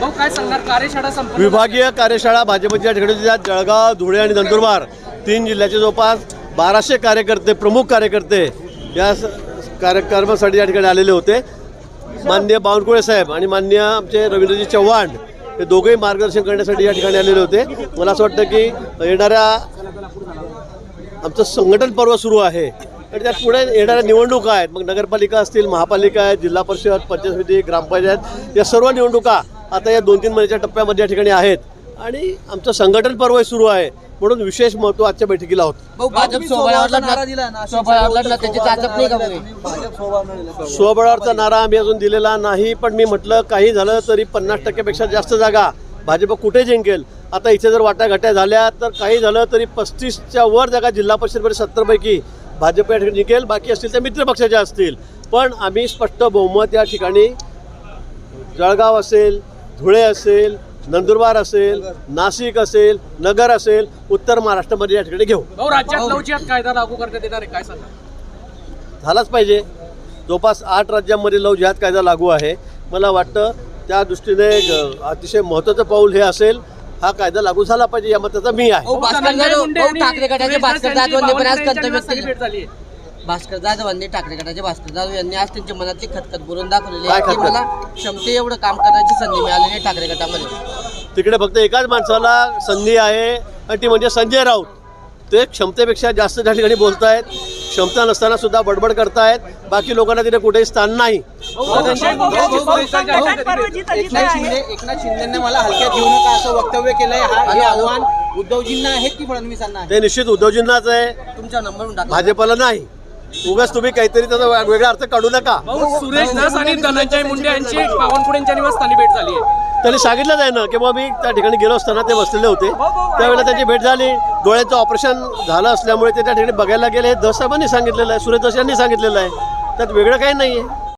काय सांगणार? कार्यशाळा विभागीय कार्यशाळा भाजपच्या ठिकाणी त्यात जळगाव धुळे आणि नंदुरबार. तीन जिल्ह्याचे जवळपास बाराशे कार्यकर्ते प्रमुख कार्यकर्ते या कार्यक्रमासाठी या ठिकाणी आलेले होते. माननीय बावनकुळे साहेब आणि माननीय आमचे रवींद्रजी चव्हाण हे दोघेही मार्गदर्शन करण्यासाठी या ठिकाणी आलेले होते. मला असं वाटतं की येणाऱ्या आमचं संघटन पर्व सुरू आहे. आणि त्यात पुढे येणाऱ्या निवडणुका आहेत. मग नगरपालिका असतील महापालिका आहेत जिल्हा परिषद पंचायत समिती ग्रामपंचायत या सर्व निवडणुका आता या दोन तीन महिन्याच्या टप्प्यामध्ये या ठिकाणी आहेत. आणि आमचं संघटन पर्व सुरू आहे. म्हणून विशेष महत्त्व आजच्या बैठकीला होतं. स्वबळावरचा नारा आम्ही अजून दिलेला नाही पण मी म्हटलं काही झालं तरी पन्नास टक्क्यापेक्षा जास्त जागा. भाजप कुठे जिंकेल? आता इथे जर वाटाघाट्या झाल्या तर काही झालं तरी पस्तीसच्या वर जागा जिल्हा परिषदमध्ये सत्तरपैकी भाजप या ठिकाणी जिंकेल बाकी असतील त्या मित्र पक्षाच्या असतील. पण आम्ही स्पष्ट बहुमत या ठिकाणी जळगाव असेल धुळे असेल नंदुरबार असेल नाशिक असेल नगर असेल उत्तर महाराष्ट्रामध्ये या ठिकाणी घेऊ. राज्यात लवचिक कायदा लागू करण्यात येणार आहे काय सांगणार झालाच पाहिजे. जवळपास आठ राज्यांमध्ये लव जिहाद कायदा लागू आहे. मला वाटतं त्या दृष्टीने अतिशय महत्त्वाचं पाऊल हे असेल. हा कायदा लागू झाला पाहिजे या मताचा मी आहे. भास्कर जाधवांनी ठाकरे गटाचे भास्कर जाधव यांनी आज त्यांच्या मनातली खतखत बोलून दाखवलेली आहे की? मला क्षमते एवढं काम करण्याची संधी मिळालेली आहे ठाकरे गटामध्ये तिकडे फक्त एकाच माणसाला संधी आहे आणि ती म्हणजे संजय राऊत ते क्षमतेपेक्षा जास्त त्या ठिकाणी बोलत आहेत क्षमता नसताना सुद्धा बडबड करतायत बाकी लोकांना तिथे कुठेही स्थान नाही? एकनाथ शिंदे एकनाथ शिंदेने मला हलक्यात घेऊ नका असं वक्तव्य केलंय हा हे आव्हान उद्धवजींना आहे की फडणवीसांना आहे ते निश्चित उद्धवजींनाच आहे तुमचा नंबर भाजपला नाही उगाच तुम्ही काहीतरी त्याचा वेगळा अर्थ काढू नका. सुरेश धस आणि धनंजय मुंडे यांची बावनकुळे यांच्या निवासस्थानी भेट झाली आहे. त्यांनी सांगितलं आहे ना की बाबा मी त्या ठिकाणी गेलो असताना ते बसलेले होते. त्यावेळेला त्यांची भेट झाली. डोळ्याचं ऑपरेशन झालं असल्यामुळे ते त्या ठिकाणी बघायला गेले. हे दस साहेबांनी सांगितलेलं आहे सुरेश दस यांनी सांगितलेलं आहे. त्यात वेगळं काही नाही आहे